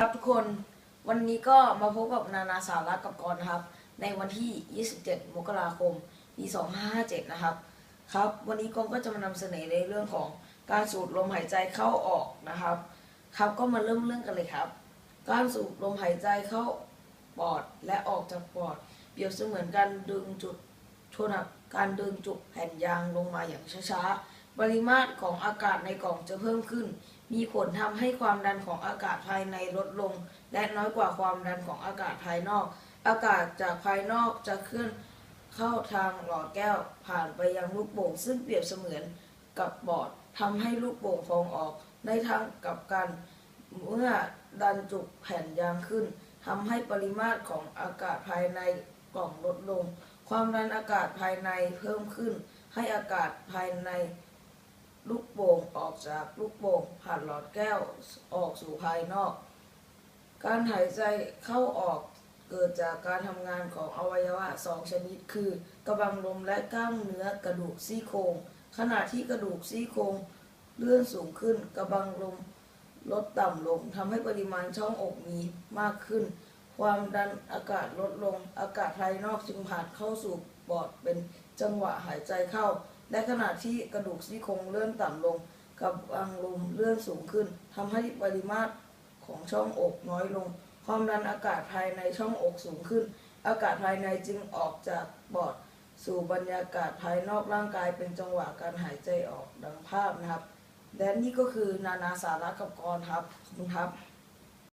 ครับทุกคนวันนี้ก็มาพบกับนานาสาระกับกรนะครับ ในวันที่ 27 มกราคมปี2557 นะครับ ครับ วันนี้กรก็จะมานำเสนอในเรื่องของการสูดลมหายใจเข้าออกนะครับ ครับก็มาเริ่มเรื่องกันเลยครับ การสูดลมหายใจเข้าปอดและออกจากปอด เปรียบเสมือนการดึงจุดโทษนะครับการดึงจุกแผ่นยางลงมาอย่างช้าๆ ปริมาตรของอากาศในกล่องจะเพิ่มขึ้น มีผลทำให้ความดันของอากาศภายในลดลง และน้อยกว่าความดันของอากาศภายนอก อากาศจากภายนอกจะเคลื่อนเข้าทางหลอดแก้วผ่านไปยังลูกโป่ง ซึ่งเปรียบเสมือนกับปอดทำให้ลูกโป่งฟองออกในทางกลับกัน เมื่อดันจุกแผ่นยางขึ้นทำให้ปริมาตรของอากาศภายในกล่องลดลง ความดันอากาศภายในเพิ่มขึ้น ให้อากาศภายใน ลูกโป่งออกจากลูกโป่งผ่านหลอดแก้วออกสู่ภายนอก การหายใจเข้าออกเกิดจากการทำงานของอวัยวะสองชนิด คือกระบังลมและกล้ามเนื้อกระดูกซี่โครงขณะที่กระดูกซี่โครงเลื่อนสูงขึ้น กระบังลมลดต่ำลงทำให้ปริมาณช่องอกมีมากขึ้น ความดันอากาศลดลง อากาศภายนอกจึงผ่านเข้าสู่ปอดเป็นจังหวะหายใจเข้า และขณะที่กระดูกซี่โครงเลื่อนต่ำลง กับอังลมเลื่อนสูงขึ้นทำให้ปริมาตรของช่องอกน้อยลง ความดันอากาศภายในช่องอกสูงขึ้น อากาศภายในจึงออกจากปอดสู่บรรยากาศภายนอกร่างกายเป็นจังหวะการหายใจออกดังภาพนะครับและนี่ก็คือนานาสาระกับกรครับขอบคุณครับ